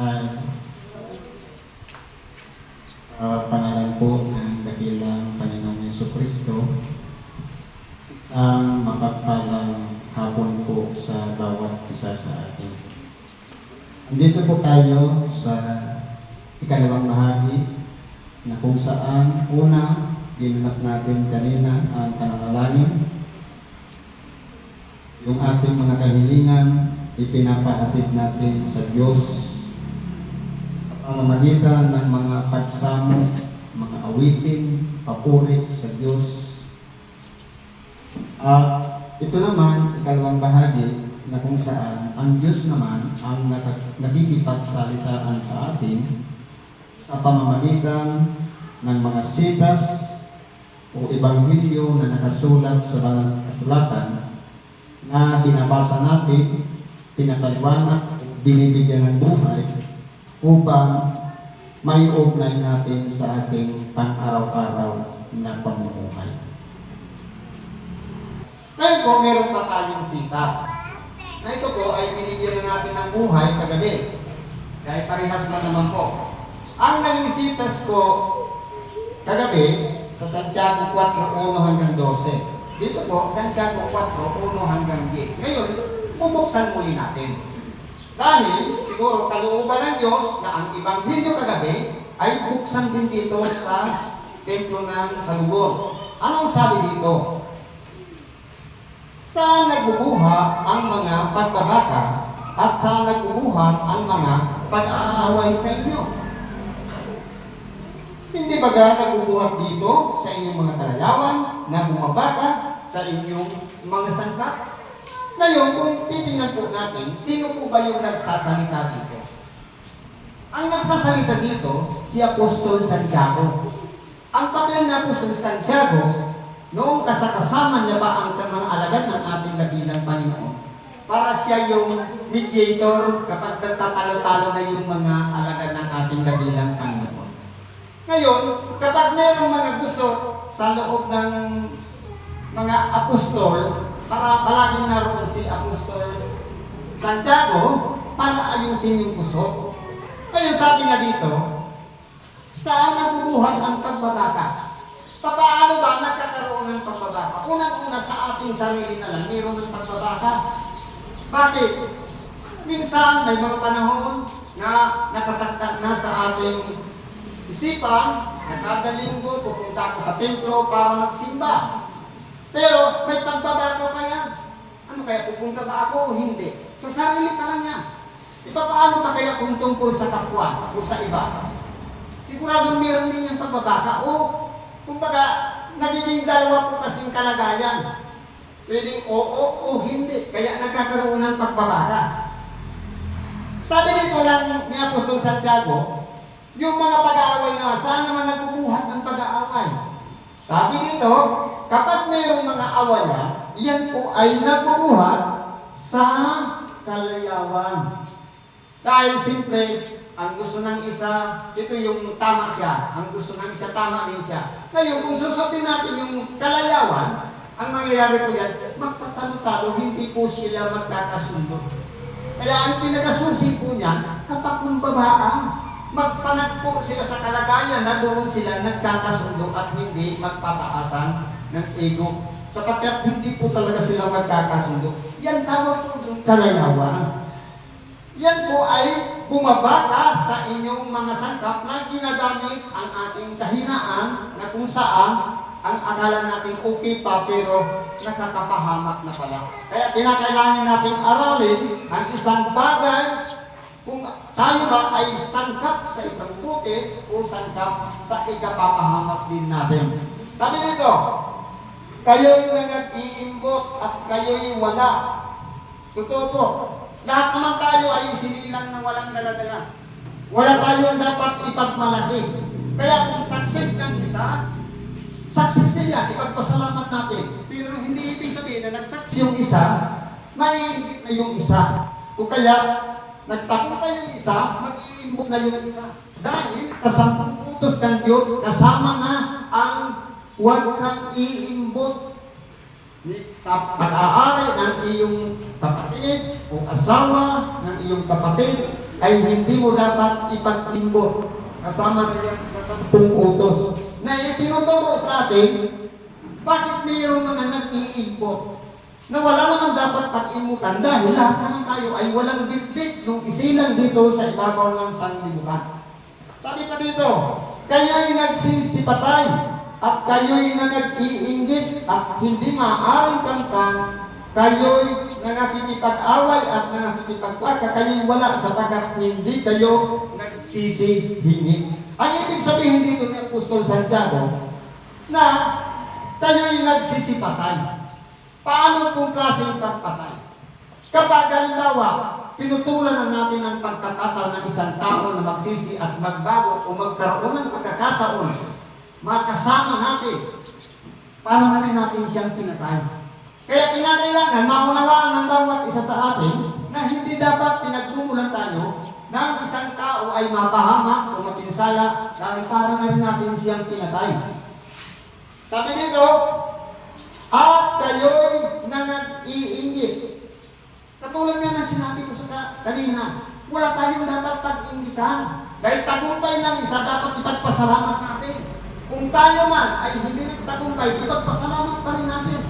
ay sa pangalan po ng dakilang Panginoong Yeso Kristo, isang mapagpalang hapon po sa bawat isa sa atin. Andito po tayo sa ikalawang bahagi na kung saan una, ginanap natin kanina ang pananalangin, yung ating mga kahilingan, ipinapahatid natin sa Diyos pamamagitan ng mga pagsamo, mga awitin, papuri sa Diyos. At ito naman, ikalawang bahagi, na kung saan ang Diyos naman ang nag- nagigipagsalitaan sa atin sa pamamagitan ng mga sitas o ebanghelyo na nakasulat sa banal kasulatan na binabasa natin, pinapaliwanag, binibigyan ng buhay upang may ugnay natin sa ating pang-araw-araw na pamumuhay. Ngayon po, meron pa tayong sitas. Na ito po ay binigyan na natin ng buhay kagabi. Dahil parehas lang naman po. Ang naging sitas ko kagabi sa Santiago 4.1 hanggang 12. Dito po, Santiago 4.1 hanggang 10. Ngayon, bubuksan muli natin. Dahil siguro kalooban ng Diyos na ang Ebanghelyo kagabi ay buksan din dito sa templo ng Salubor. Anong sabi dito? Saan nagbubuha ang mga pagbabaka at saan nagbubuhat ang mga pag-aaway sa inyo? Hindi ba ga nagbubuhat dito sa inyong mga kalayawan na bumabaka sa inyong mga sangkap? Ngayon, kung titingnan po natin, sino po ba yung nagsasalita dito? Ang nagsasalita dito, si Apostol Santiago. Ang papel ni Apostol Santiago, noong kasakasama niya ba ang mga alagad ng ating dakilang Panginoon, para siya yung mediator kapag nagtatalo-talo na yung mga alagad ng ating dakilang Panginoon. Ngayon, kapag mayroong mga gusto sa loob ng mga apostol, para palaging naroon si Apostol Santiago para ayusin yung puso. Ngayon sabi nga dito, saan nabubuhat ang pagbabaka? Paano ba nagkakaroon ng pagbabaka? Unang-una sa ating sarili na lang, mayroon ng pagbabaka. Bakit? Minsan may mga panahon na nakataktak na sa ating isipan, nakadalinggo, pupunta ako sa templo para magsimba. Pero may pagbabako pa yan. Ano kaya, pupunta ba ako o hindi? Sa sarili pa lang yan. Iba paano pa kaya kung tungkol sa kapwa o sa iba? Siguradong meron din yung pagbabaka o kumbaga nagiging dalawa po kasing kalagayan. Pwedeng oo o hindi. Kaya nagkakaroon ng pagbabaka. Sabi dito lang ni Apostol Santiago, yung mga pag-aaway naman, saan naman nagbubuhat ng pag-aaway? Sabi dito, kapag mayroong mga awayan, yan po ay nagbubuhat sa kalayawan. Dahil simple, ang gusto ng isa, ito yung tama siya. Ang gusto ng isa, tama din siya. Ngayon, kung susundin natin yung kalayawan, ang mangyayari po yan, magtatalo-talo, hindi po sila magkakasundo. Kaya ang pinagasusi po niyan, kapag kumbabaan, magpanagpo sila sa kalagayan na doon sila nagkakasundo at hindi magpapaasan ng ego. Sapagkat hindi po talaga sila magkakasundo. Yan tawag po yung kalayawan. Yan po ay bumabata sa inyong mga sangkap na ginagamit ang ating kahinaan na kung saan ang akala natin okay pa pero nakakapahamak na pala. Kaya kinakailangan nating aralin ang isang bagay kung tayo ba ay sangkap sa ikabubuti o sangkap sa ikapapahamak din natin. Sabi nito, kayo'y nag-iimbot at kayo'y wala. Totoo po, lahat naman tayo ay sinilang ng walang daladala. Wala tayong dapat ipagmalaki. Kaya kung success ng isa, success niya, ipagpasalamat natin. Pero hindi ibig sabihin na nag-success yung isa, may na yung isa. O kaya, nagtagumpay yung isa, mag-iimbok na yung isa. Dahil sa sampung utos ng Diyos, kasama na ang huwag kang iimbot sa pag-aari ng iyong kapatid o asawa ng iyong kapatid ay hindi mo dapat ipagtimbot kasama na yan sa sampung utos. Na itinuturo sa atin bakit mayroong mga nag-iimpot na wala naman dapat pag-imutan dahil lahat naman tayo ay walang bitbit nung isilang dito sa ibabaw ng sanlibutan. Sabi pa dito, kayo'y nagsisipatay at kayo'y na nag-iinggit at hindi maaaring kamtan, kayo'y nakikipag-away at nakikipagplaka, kayo'y wala sapagkat hindi kayo nagsisihingi. Ang ibig sabihin dito ni Apostol Santiago, na kayo'y nagsisipatay. Paano kung klaseng pagpatay? Kapag halimbawa, pinutulan na natin ang pagkakataon ng isang tao na magsisi at magbago o magkaroon ng pagkakataon, makasama natin, paano na rin natin siyang pinatay? Kaya kinakailangan maunawaan ng bawat isa sa atin na hindi dapat pinagmumulan tayo ang isang tao ay mapahamak o matinsala dahil para na rin natin siyang pinatay. Sabi dito, at kayo'y na nag-iinggit. Katulad nga ng sinabi ko sa ka- kanina, wala tayong dapat pag-inggitan. Dahil tagumpay ng isa, dapat ipagpasalamat natin. Kung tayo man ay hindi nagtagumpay, ipagpasalamat pa rin natin.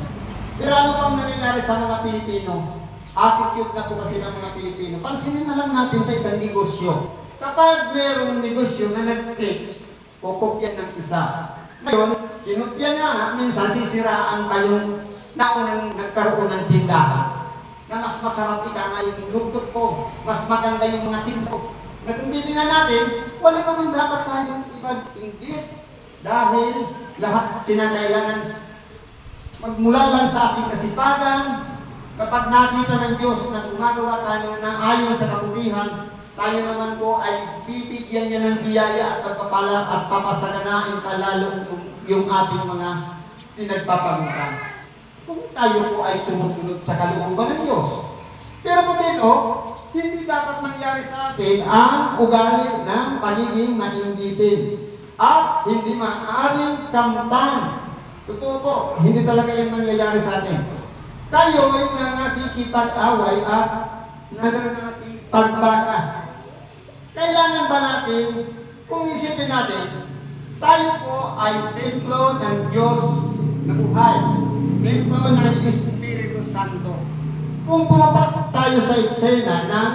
Pero ano pang nangyayari sa mga Pilipino? Attitude na po kasi ng mga Pilipino. Pansinin na lang natin sa isang negosyo. Kapag merong negosyo na nag-click, kukopyan ng isa. Ngayon, kinopya niya nga, minsan sisiraan pa yung naunang nagkaroon ng tindahan. Na mas masarap ika nga yung luktot ko, mas maganda yung mga tinto. Na kung titingnan natin, wala naman dapat tayong ipag-inggit. Dahil lahat kinakailangan magmula lang sa ating kasipagan, kapag nakita ng Diyos na gumagawa tayo ng ayon sa kabutihan, tayo naman po ay bibigyan niya ng biyaya at pagpapala at papasaganain pa lalo yung, ating mga pinagpapagutan. Kung tayo po ay sumusunod sa kalooban ng Diyos. Pero po din, oh, hindi dapat mangyari sa atin ang ugali ng pagiging maingitin at hindi maaaring kamtan. Totoo po, hindi talaga yan mangyayari sa atin. Tayo'y nangakikipag-away at nangakikipag-baka. Kailangan ba natin, kung isipin natin, tayo po ay templo ng Diyos na buhay. Templo ng Espiritu Santo. Kung pumapasok tayo sa eksena ng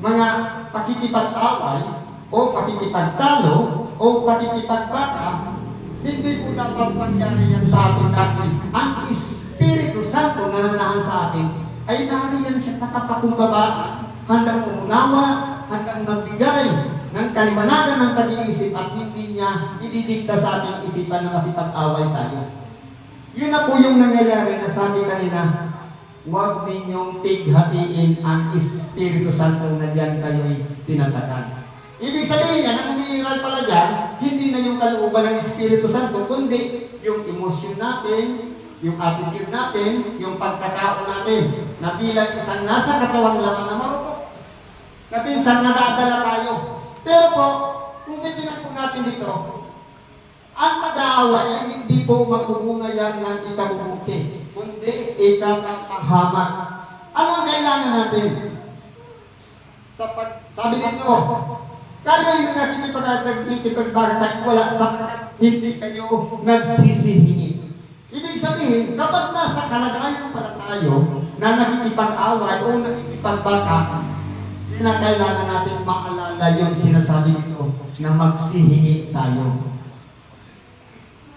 mga pakikipag-away o pakikipagtalo o pakikipagbaka, hindi po dapat mangyari yan sa ating dahil ang Espiritu Santo na nanahan sa atin ay nariyan siya sa kapakumbaba, handang umunawa, handang magbigay ng kaliwanagan ng pag-iisip at hindi niya ididikta sa ating isipan na makipag-away tayo. Yun na po yung nangyayari na sabi kanina, huwag ninyong pighatiin ang Espiritu Santo na diyan kayo'y tinatakan. Ibig sabihin niya, na umiiral pala dyan, hindi na yung kalooban ng Espiritu Santo, kundi yung emosyon natin, yung attitude natin, yung pagkatao natin, na bilang isang nasa katawang laman na marupok, na pinsan nadadala tayo. Pero po, kung titignan po natin dito, ang mag-aaway ay hindi po magbubunga yan ng ikabubuti, kundi ikapahamak. Ano ang kailangan natin? Sa pag, sabi dito, kayo yung nakikipag-nagkikipag-bagatag wala sa hindi kayo nagsisihingi. Ibig sabihin, kapag nasa kalagayan pala tayo na nakikipag-away o nakikipagbaka, kinakailangan natin maalala yung sinasabi nito na magsihingi tayo.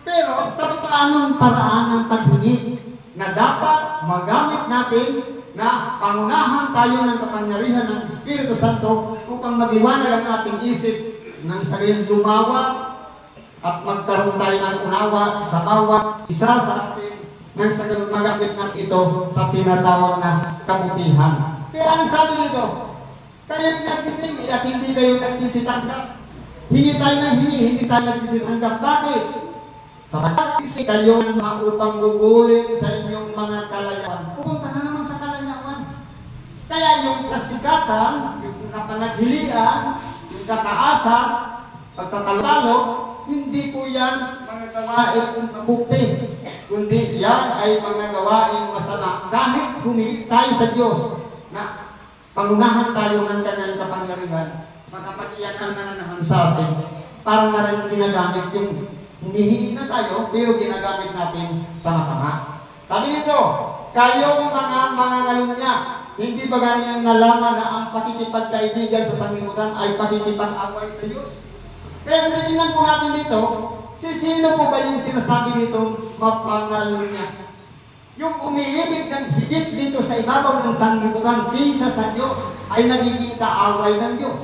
Pero sa paanong paraan ng paghingi na dapat magamit natin na pangunahan tayo ng kapangyarihan ng Espiritu Santo upang magliwanag ang ating isip ng sa gayon lumawa at magkaroon tayo ng unawa sa bawat isa sa atin nang sa magamit ng ito sa tinatawag na kabutihan. Pero ang sabi nito, kayo nagsisingi at hindi kayo nagsisitanggap. Hingi tayo ng hingi, hindi tayo nagsisitanggap. Bakit? Sapagkat kayo ang maupang gugulin sa inyong mga kalayaan. Pupunta na naman sa kalayaan. Kaya yung kasikatan, yung kapanaghilian, yung kataasan, pagtatalalo, hindi po yan mga gawain mabuti. Kundi yan ay mga gawain masama. Kahit humingi tayo sa Diyos pangunahan tayo ng kanyang kapangyarihan, makapag-iyakan na naman sa atin, para na rin ginagamit yung humihingi na tayo, pero ginagamit natin sa masama. Sabi nito, kayong mga mga ngalunya, hindi ba ganyan nalaman na ang pakikipagkaibigan sa sanglibutan ay pakikipag-away sa Diyos? Kaya kung titingnan po natin dito, si sino po ba yung sinasabi dito mapangalunya? Yung umiibig ng higit dito sa ibabaw ng sanglibutan kaysa sa Diyos ay nagiging kaaway ng Diyos.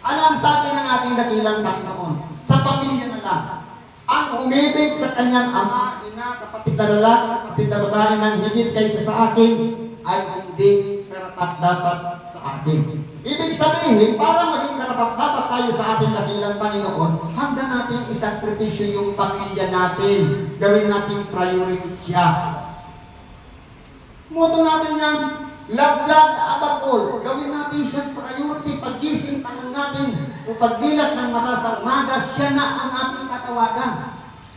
Ano ang sabi ng ating dakilang Panginoon? Sa pamilya na lang. Ang umibig sa kanyang ama, ina, kapatid na lalaki, kapatid na babae ng higit kaysa sa akin ay hindi karapat dapat sa akin. Ibig sabihin, para maging karapat dapat tayo sa ating dakilang Panginoon, handa natin isakripisyo yung pamilya natin. Gawin natin priority siya. Moto natin yan, above all. Gawin natin siya priority. Paggising pa natin o pagdilat ng mata sa umaga, siya na ang ating katawagan.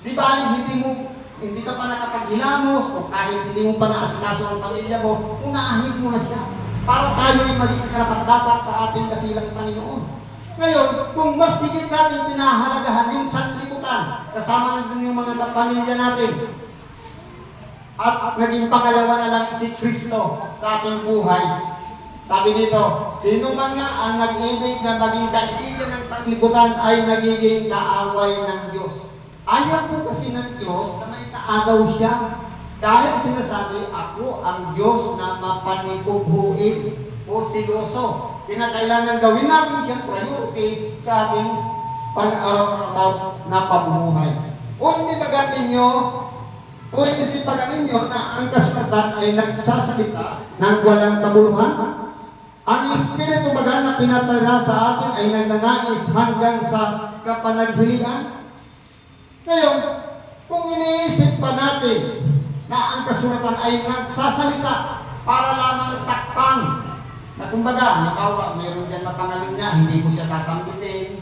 Di ba, hindi mo hindi ka pa nakapaghilamos o kahit hindi mo pa naasikaso ang pamilya mo, unahin mo na siya para tayo ay maging karapat-dapat sa ating dakilang Panginoon. Ngayon, kung mas higit natin pinahalagahan yung sanlibutan, kasama na dun yung mga pamilya natin, at naging pangalawa na lang si Kristo sa ating buhay. Sabi dito, sino man nga ang nag-ibig na maging kaibigan ng sanglibutan ay nagiging kaaway ng Diyos. Ayaw po kasi ng Diyos na may kaagaw siya. Dahil sinasabi, ako ang Diyos na mapanibubuin o siloso. Kinakailangan gawin natin siyang priority sa ating pang-araw-araw na pamumuhay. O hindi ba ninyo kung isipagan ninyo na ang kasulatan ay nagsasalita ng walang kabuluhan, ang Espiritu baga na pinatala sa atin ay nagnanais hanggang sa kapanaghilian. Ngayon, kung iniisip pa natin na ang kasulatan ay nagsasalita para lamang takpan, na kumbaga, halimbawa, mayroon dyan mapangalan niya, hindi ko siya sasambitin.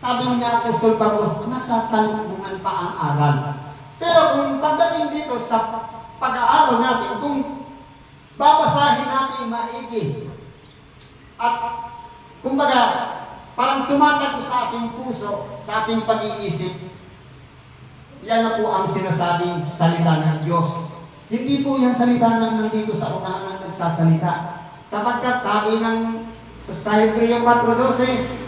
Sabi niya, Apostol Pablo, natatalungan pa ang aral. Pero kung pagdating dito sa pag-aaral natin, kung babasahin natin maigi, at kumbaga, parang tumatak sa ating puso, sa ating pag-iisip, yan na po ang sinasabing salita ng Diyos. Hindi po yan salita ng nandito sa unahan ng nagsasalita. Sapagkat sabi ng sa Hebreo 4.12,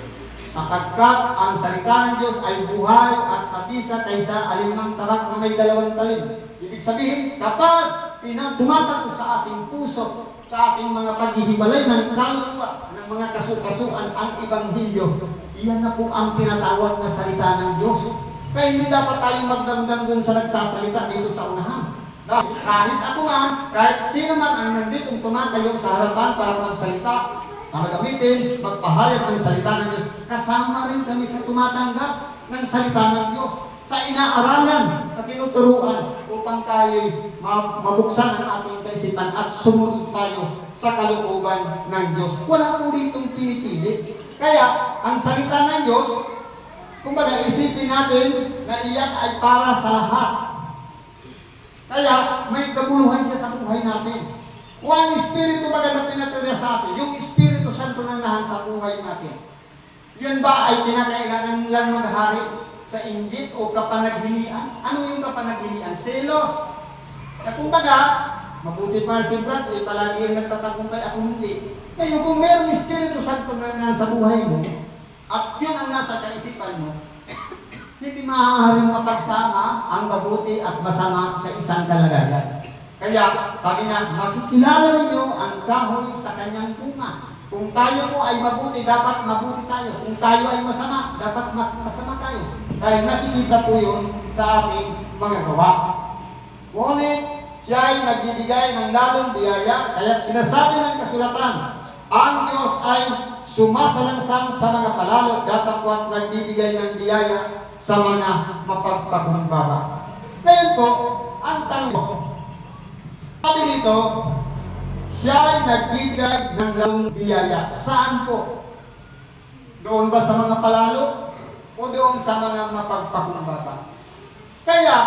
sapagkat ang salita ng Diyos ay buhay at mabisa kaysa alinmang tabak na may dalawang talim. Ibig sabihin, kapag pinatumatak sa ating puso, sa ating mga paghihibalay ng kaluluwa, ng mga kasukasuan ang Ibanghilyo, iyan na po ang tinatawag na salita ng Diyos. Kaya hindi dapat tayo magdamdam dun sa nagsasalita dito sa unahan. Kahit ako man, kahit sino man ang nandito tumatayo sa harapan para magsalita, para gamitin, magpahayag ng salita ng Diyos, kasama rin kami sa tumatanggap ng salita ng Diyos. Sa inaaralan, sa tinuturuan, upang tayo mabuksan ang ating kaisipan at sumunod tayo sa kalooban ng Diyos. Wala po ditong pinipili. Kaya, ang salita ng Diyos, kumbaga isipin natin na iyan ay para sa lahat. Kaya, may kabuluhan siya sa buhay natin. One Espiritu baga na pinatala sa atin, yung Espiritu Santo na nahan sa buhay natin. Yun ba ay pinakailangan lang maghari sa inggit o kapanaghilian? Ano yung kapanaghilian? Selos. Na kumbaga, mabuti pa si Brad, eh, palagi yung nagtatagumpay, ako hindi. Ngayon, kung meron Espiritu Santo na sa buhay mo, at yun ang nasa kaisipan mo, hindi maaaring mapagsama ang mabuti at masama sa isang kalagayan. Kaya, sabi na, makikilala ninyo ang kahoy sa kanyang bunga. Kung tayo po ay mabuti, dapat mabuti tayo. Kung tayo ay masama, dapat ma- masama tayo. Dahil nakikita po yun sa ating mga gawa. Ngunit, siya ay nagbibigay ng lalong biyaya, kaya sinasabi ng kasulatan, ang Diyos ay sumasalangsang sa mga palalo, datapwat nagbibigay ng biyaya sa mga mapagpakumbaba. Ngayon po, ang tanong, sabi dito, siya ay nagbigay ng lalong biyaya. Saan po? Doon ba sa mga palalo? O doon sa mga mapagpakumbaba? Kaya,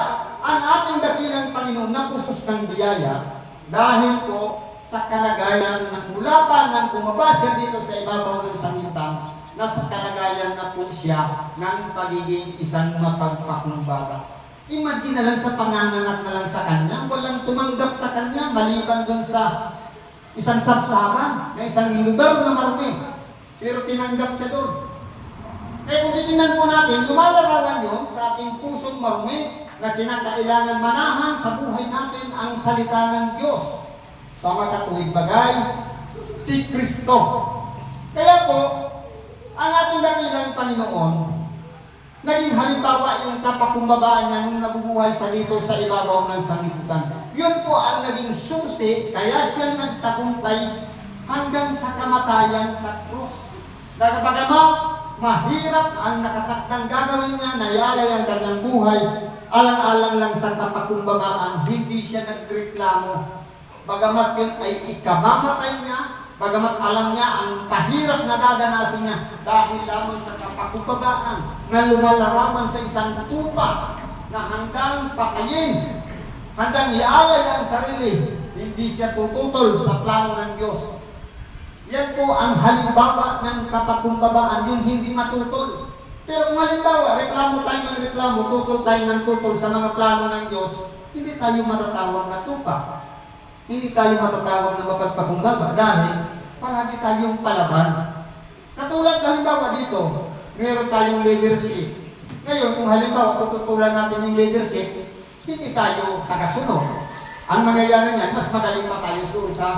ang ating dakilang Panginoon napusos ng biyaya dahil po sa kalagayan na mula pa nang bumaba siya dito sa ibabaw ng sangitan, nasa kalagayan na po siya ng pagiging isang mapagpakumbaba. Imagine na lang sa panganganak na lang sa kanya, walang tumanggap sa kanya, maliban dun sa isang sapsaban, na isang lugar na marumi. Pero tinanggap siya doon. Kaya kung titingnan po natin, lumalarawan yun sa ating pusong marumi na kinakailangan manahan sa buhay natin ang salita ng Diyos. Sa makatuwid bagay, si Kristo. Kaya po, ang ating dakilang Panginoon, naging halimbawa yung kapakumbabaan niya nung nabubuhay sa dito sa ibabaw ng sanglibutan. Yun po ang naging susi, kaya siya nagtagumpay hanggang sa kamatayan sa krus. Dahil bagamat mahirap ang nakatakdang gagawin niya, nayalay ang kanyang buhay, alang-alang lang sa kapakumbabaan, hindi siya nagreklamo. Bagamat yun ay ikamamatay niya, bagamat alam niya ang pahirap na dadanasin niya dahil lamang sa kapakumbabaan na lumalaraman sa isang tupa na hanggang patayin, hanggang ialay ang sarili, hindi siya tututol sa plano ng Diyos. Yan po ang halimbawa ng kapakumbabaan, yung hindi matutol. Pero kung halimbawa, reklamo tayo ng reklamo, tutol tayo ng tutol sa mga plano ng Diyos, hindi tayo matatawag na tupa. Hindi tayo matatawag na mapagpakumbaba dahil palagi tayong palaban. Katulad halimbawa dito, meron tayong leadership. Ngayon, kung halimbawa tututulan natin yung leadership, hindi tayo tagasunod. Ang mangyayari niyan, mas magaling pa tayo doon sa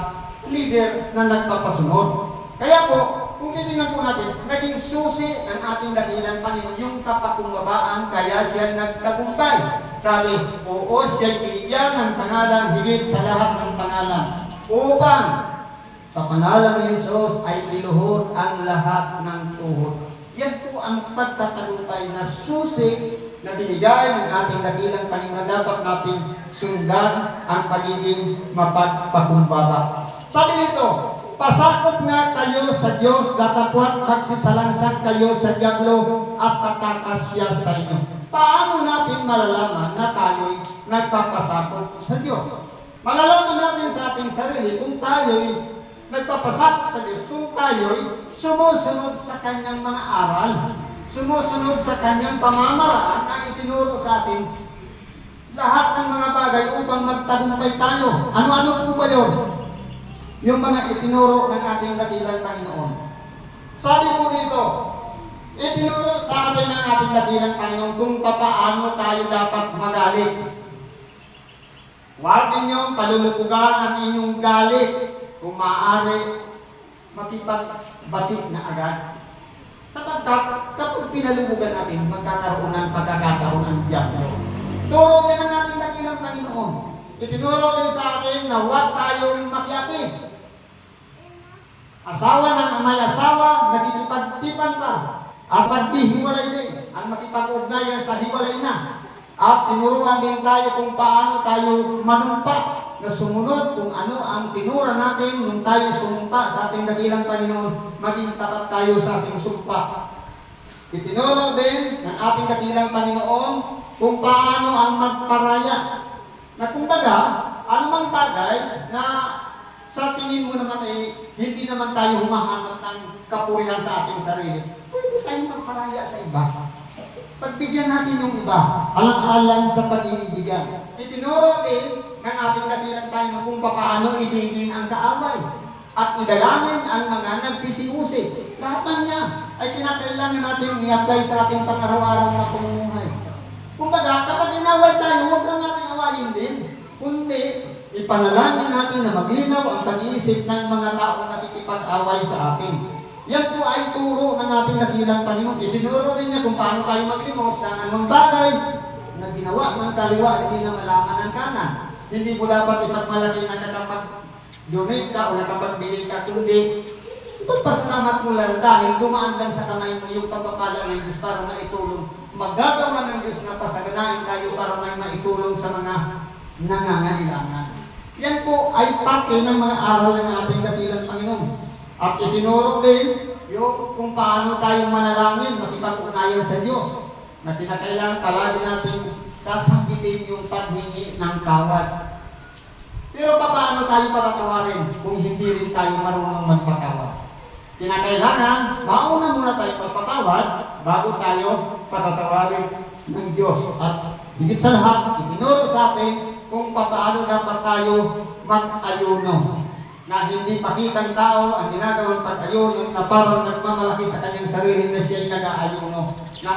leader na nagpapasunod. Kaya po, kung titingnan po natin, naging susi ng ating dakilang Panginoon yung kapakumbabaan, kaya siya nagtagumpay. Sabi, oo, siya binigyan ng pangalan higit sa lahat ng pangalan. Upang sa pangalan ng Yesus ay iluhod ang lahat ng tuhod. Yan po ang pagtatagumpay na susi na binigay ng ating dakilang Panginoon dapat nating sundan ang pagiging mapagpakumbaba. Sabi nito, pasakop nga kayo sa Diyos, datapwat magsisalangsang kayo sa Diablo at tatakas siya sa inyo. Paano natin malalaman na tayo'y nagpapasakop sa Diyos? Malalaman natin sa ating sarili kung tayo'y nagpapasakop sa Diyos, kung tayo'y sumusunod sa Kanyang mga aral, sumusunod sa Kanyang pamamaraan na itinuro sa atin lahat ng mga bagay upang magtagumpay tayo. Ano-ano po ba yun? Yung mga itinuro ng ating dakilang Panginoon. Sabi po dito, itinuro sa atin ng ating dakilang Panginoon kung papaano tayo dapat magalit. Huwag ninyong palulukugan ang inyong galit kung maaari makipagbatik na agad. Sapagkat kapag pinalulugan natin, magkakaroon ng pagkakataon ng Diablo. Turo yan ang ating dakilang Panginoon. Itinuro din sa atin na huwag tayong makiapi. Asawa ng may asawa, nagkikipagtipan pa. At magdihiwalay din ang makipag-ugnayan sa hiwalay na. At tinuruan din tayo kung paano tayo manumpa na sumunod kung ano ang tinura natin nung tayo sumumpa sa ating dakilang Panginoon, maging tapat tayo sa ating sumpa. Itinuro din ng ating dakilang Panginoon kung paano ang magparaya. Na kumbaga, anumang bagay na sa tingin mo naman eh, hindi naman tayo humahanap ng kapurihan sa ating sarili, pwede tayong magparaya sa iba. Pagbigyan natin yung iba, alang-alang sa pag-iibigan. Itinuro din ng ating dakilang Panginoon kung paano ibigin ang kaaway at idalangin ang mga nagsisiusi. Lahat ng niya ay kinakailangan natin i-apply sa ating pang-araw-araw na pamumuhay. Kumbaga, kapag inaway tayo, huwag lang natin awayin din. Kundi, ipanalangin natin na maglinaw ang pag-iisip ng mga taong nakikipag-away sa atin. Yan po ay turo ng ating dakilang Panginoon. Itinuro din niya kung paano tayo maglimos ng anong bagay na ginawa ng kaliwa, hindi na malaman ng kanan. Hindi mo dapat ipagmalaki na nakapag-donate ka o nakapagbigay ka, kundi ipagpasalamat mo lang dahil dumaan lang sa kamay mo yung pagpapala ng Diyos para maitulong. Magagawa ng Diyos na pasaganain tayo para may maitulong sa mga nangangailangan. Yan po ay parte ng mga aral ng ating dakilang Panginoon. At itinuro din yung kung paano tayo manalangin, makipag-ugnayan sa Diyos. Na kinakailangan palagi natin sasambitin yung paghingi ng tawad. Pero paano tayo patatawarin kung hindi rin tayo marunong magpatawad? Kinakailangan, mauna muna tayo magpatawad bago tayo patatawarin ng Diyos. At higit sa lahat, itinuro sa atin kung paano dapat tayo mag-ayuno. Na hindi pakitang tao ang ginagawang pag-ayuno na parang nagmamalaki sa kanyang sarili na siya'y nag-aayuno. Na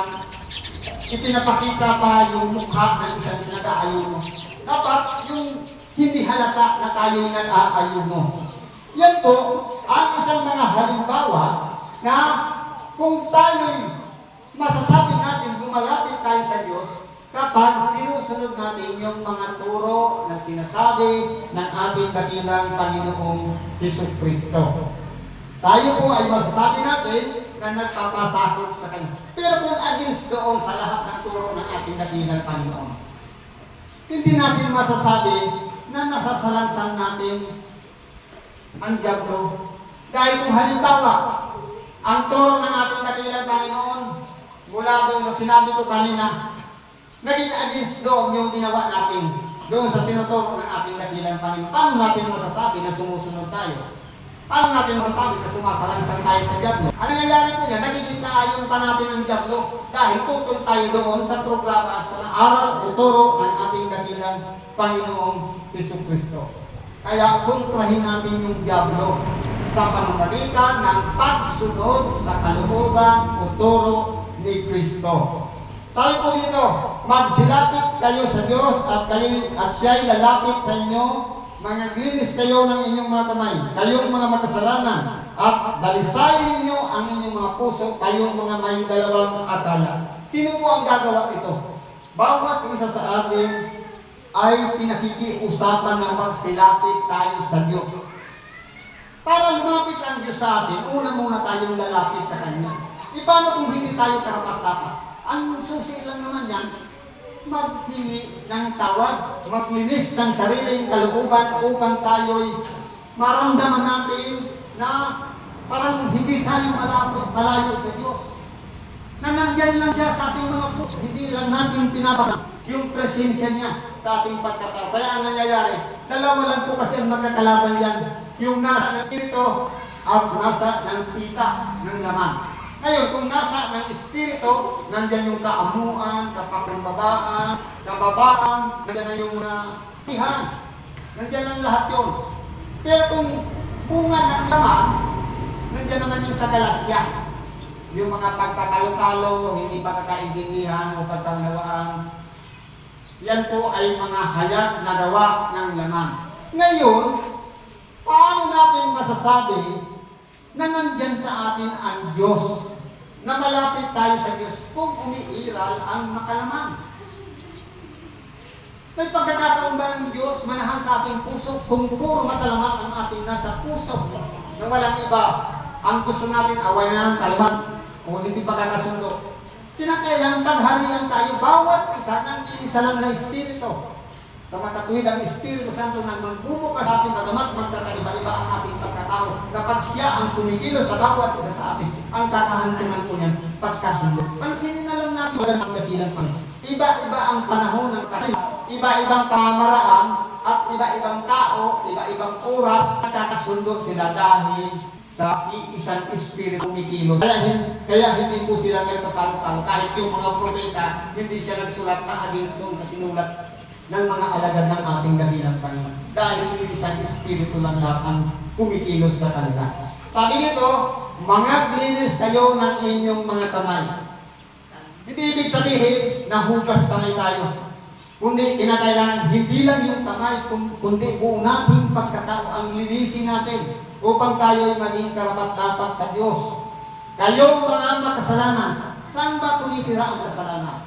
itinapakita pa yung mukha ng isang nag-aayuno. Dapat yung hindi halata na tayo'y nag-aayuno. Yan po ang isang mga halimbawa na kung tayo'y masasabi natin lumalapit tayo sa Diyos kapag sinusunod natin yung mga turo na sinasabi ng ating dakilang Panginoong Hesus Kristo. Tayo po ay masasabi natin na nagpapasakot sa Kanya. Pero kung against doon sa lahat ng turo ng ating dakilang Panginoon, hindi natin masasabi na nasasalansan natin ang Diablo. Dahil kung halimbawa, ang turo ng ating dakilang Panginoon, mula doon sa sinabi ko kanina, naging against doon yung ginawa natin. Doon sa tinuturo ng ating dakilang Panginoon. Paano natin masasabi na sumusunod tayo? Paano natin masasabi na sumasalansan tayo sa Diablo? Ang nangyayari po niya, nagiging kaayon pa natin ang Diablo dahil tutol tayo doon sa programa sa aral o turo ng ating dakilang Panginoong Hesus Kristo. Kaya kontrahin natin yung Diablo sa pamamagitan ng pagsunod sa kalooban o turo ni Kristo. Sabi po dito, magsilapit kayo sa Diyos at kayo at siya'y lalapit sa inyo, mga kayo ng inyong mga kamay, kayong mga makasalanan, at balisayin ninyo ang inyong mga puso, kayong mga may dalawang akala. Sino po ang gagawa ito? Bawat isa sa atin ay pinakikiusapan na magsilapit tayo sa Diyos. Para lumapit ang Diyos sa atin, una muna tayong lalapit sa Kanya. E paano kung hindi tayo karapat-dapat? Ang susi lang naman yan, maghingi ng tawad, maglinis ng sariling kalooban upang tayo'y maramdaman natin na parang hindi tayo malapit, malayo sa Diyos. Na nandyan lang siya sa ating mga puso, hindi lang natin pinapakita yung presensya niya sa ating pagkatao. Kaya ang nangyayari, dalawa lang po kasi ang magkakalaban yan. Yung nasa ng Espiritu at nasa ng pita ng laman. Ngayon, kung nasa ng Espiritu, nandyan yung kaamuan, kapakumbabaan, kababaan, nandyan na yung mga tihan. Nandyan ang lahat yun. Pero kung bunga ng laman, nandyan naman yung sa galasya. Yung mga pagkatalo-talo, hindi pagkakaintindihan o pagkangawaan, yan po ay mga hayag na gawa ng laman. Ngayon, paano natin masasabi na nandyan sa atin ang Diyos? Na malapit tayo sa Diyos kung umiiral ang makalaman. May pagkakataon ba ng Diyos manahan sa ating puso kung puro makalaman ang ating nasa puso na walang iba? Ang gusto natin awayan, kalaman, kung hindi pagkakasundo. Kinakailangan pagharian tayo, bawat isa ng iisa lang na Espiritu. Sa matatuwid ang Espiritu Santo na magbubukas sa ating bagamat magkakaiba-iba ang ating pagkatao. Kapag siya ang tumigilos sa bawat isa sa atin, ang kakahantungan po niyan, pagkasundo. Pansinin na lang natin wala ang dakilang pang. Iba-iba ang panahon ng tayo, iba-ibang pamamaraan, at iba-ibang tao, iba-ibang oras, nakakasundo sila dahil sa iisang espiritu kumikilos. Kaya, kaya hindi po sila nagtatalo-talo. Kahit yung mga propeta, hindi siya nagsulat na against doon sa sinulat ng mga alagad ng ating dahilan Panginoon. Dahil iisang espiritu lang lahat ang kumikilos sa kanila. Sabi nito, mga glinis kayo ng inyong mga kamay. Hindi ibig sabihin na hugas kamay tayo. Kundi kinakailangan hindi lang yung kamay, kun- kundi buong nating pagkatao ang linisin natin upang tayo ay maging karapat-dapat sa Diyos. Kayong mga makasalanan, saan ba tumitira ang kasalanan?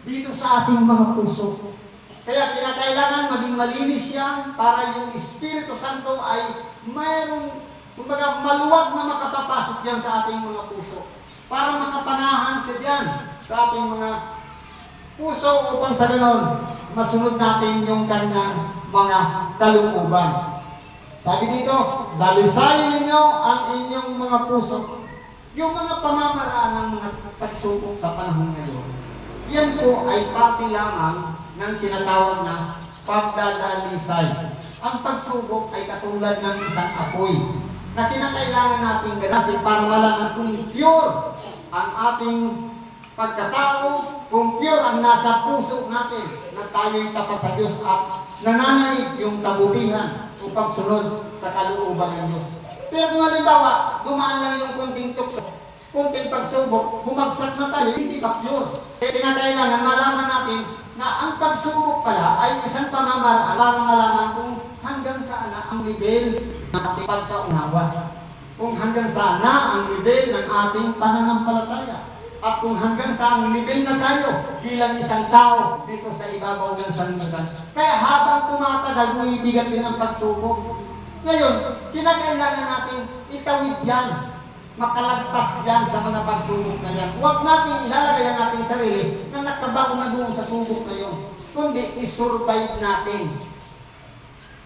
Dito sa ating mga puso. Kaya kinakailangan maging malinis yan para yung Espiritu Santo ay mayroong, kumbaga, maluwag na makapapasok yan sa ating mga puso. Para makapanahan siya dyan sa ating mga puso upang sa ganon, masunod natin yung kanyang mga kalooban. Sabi dito, dalisayin ninyo ang inyong mga puso. Yung mga pamamaraan ng mga pagsubok sa panahon ngayon, yan po ay parte lamang ng tinatawag na pagdadalisay. Ang pagsubok ay katulad ng isang apoy na kinakailangan nating ganasin para malaman kung pure ang ating pagkatao, kung pure ang nasa puso natin na tayo'y tapat sa Diyos at nananaig yung kabutihan o pagsunod sa kalooban ng Diyos. Pero kung halimbawa, dumaan lang yung kunting tukso, kunting pagsubok, bumagsak na tayo, hindi ba pure? Kaya kinakailangan malaman natin na ang pagsubok pala ay isang pamamaraan para malaman kung hanggang saan ang level ng ating pagkaunawa. Kung hanggang saan na ang level ng ating pananampalataya. At kung hanggang saan level na tayo bilang isang tao dito sa ibabaw ng sanlibutan. Kaya habang tumatagal, bumibigat din ang pagsubok. Ngayon, kinakailangan natin itawid yan makalagpas dyan sa mga pagsubok na yan. Huwag natin ilalagay ang ating sarili na nakabaon na doon sa subok na yun. Kundi isurvive natin.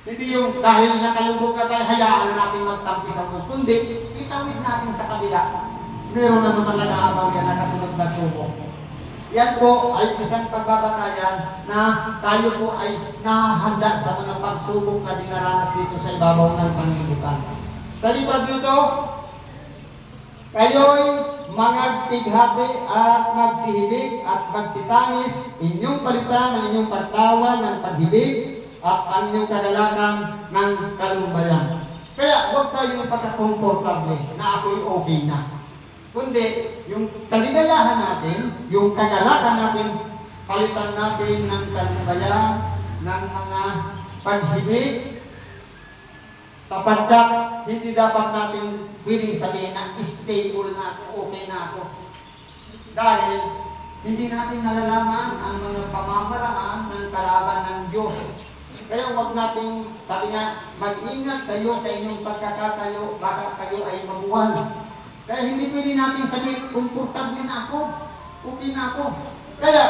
Hindi yung dahil nakalubog na tayo, hayaan na natin magtampi sa mundo. Kundi, itawid natin sa kabila. Meron na naman nag-aabang yan nakasunod na subok. Yan po ay isang pagbabatayan na tayo po ay nahahanda sa mga pagsubok na dinaranas dito sa ibabaw ng sanglibutan. Sa libag dito, Kayo'y magpighati at magsihibig at magsitangis, inyong palitan ang inyong pagtawa ng paghibig at ang inyong kagalakan ng kalumbayan. Kaya huwag tayong pagkakomportable na ako'y okay na. Kundi, yung kaligayahan natin, yung kagalakan natin, palitan natin ng kalumbayan, ng mga paghibig, sapagkat hindi dapat natin willing sabihin na stable na ako, okay na ako. Dahil hindi natin nalalaman ang mga pamamaraan ng kalaban ng Diyos. Kaya huwag nating, sabi nga, mag-ingat kayo sa inyong pagkakatayo, baka kayo ay mabuwal. Kaya hindi pwede natin sabihin, komportable na ako, okay na ako. Kaya,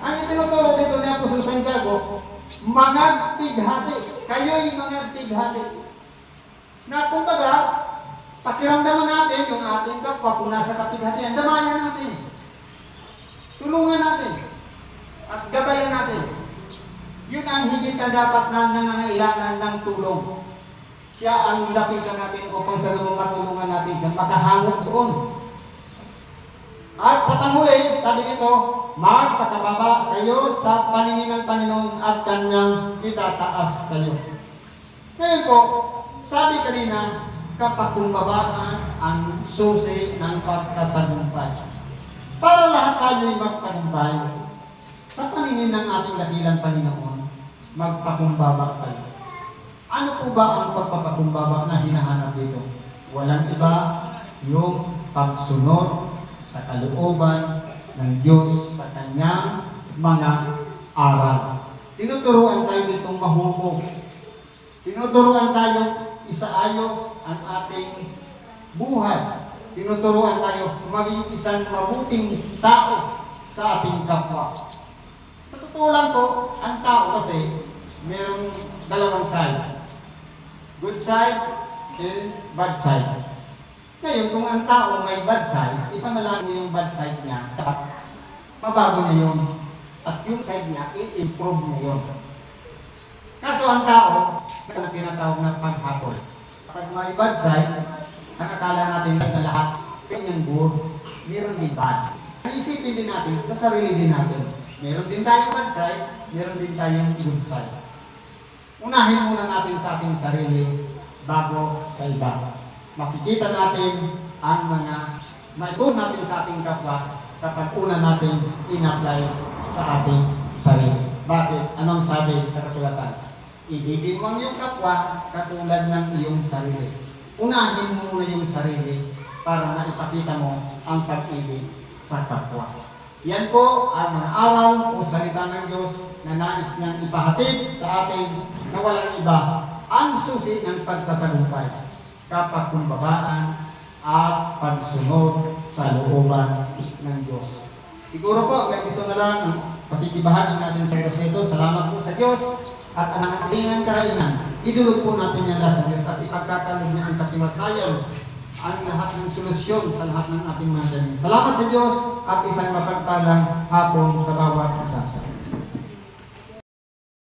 ang itinuturo dito ni Apostol Santiago, mangagpighati. Kayo'y mangagpighati. Na kumbaga, pakiramdaman natin yung ating kapwa kung nasa kapighatian, damayan natin. Tulungan natin. At gabayan natin. Yun ang higit na dapat na nangangailangan ng tulong. Siya ang lapitan natin upang sa lumang matulungan natin siya makahangot doon. At sa panghuli, sabi nito, magpakababa kayo sa paningin ng Panginoon at kanyang itataas kayo. Ngayon po, sabi kanina, kapakumbabaan ang susi ng pagtatagumpay. Para lahat tayo'y magtagumpay, sa paningin ng ating dakilang Panginoon, magpakumbaba tayo. Ano po ba ang pagpapakumbaba na hinahanap dito? Walang iba, yung pagsunod sa kalooban ng Diyos sa kanyang mga aral. Tinuturuan tayo ditong mahubog. Tinuturuan tayo isaayos ang ating buhay. Tinuturuan tayo maging isang mabuting tao sa ating kapwa. Sa totoo lang po, ang tao kasi merong dalawang side. Good side and bad side. Ngayon, kung ang tao may bad side, ipanalangin mo yung bad side niya, dapat mabago na yun. At yung side niya, i-improve na yun. Kaso ang tao, ang tinatawag na paghatol. Kapag may bad side, ang akala natin na lahat, kanyang good, meron din bad. Ang isipin din natin, sa sarili din natin. Meron din tayong bad side, meron din tayong good side. Unahin muna natin sa ating sarili bago sa iba. Makikita natin ang mga maituro natin sa ating kapwa kapag una natin in-apply sa ating sarili. Bakit? Anong sabi sa kasulatan? Ibigin mo ang iyong kapwa katulad ng iyong sarili. Unahin mo muna yung sarili para maipakita mo ang pag-ibig sa kapwa. Yan po ang mga aral o salita ng Diyos na nais niyang ipahatid sa atin na walang iba ang susi ng pagtatagumpay, kapakumbabaan at pagsunod sa looban ng Diyos. Siguro po, hanggang dito na lang ang pakikibahagi natin sa ito. Salamat po sa Diyos at ang atingan karainan. Idulog po natin yan lahat sa Diyos at ipagkakalog niya ang katiwasayan ang lahat ng solusyon sa lahat ng ating mga daling. Salamat sa Diyos at isang mapagpalang hapon sa bawat isa.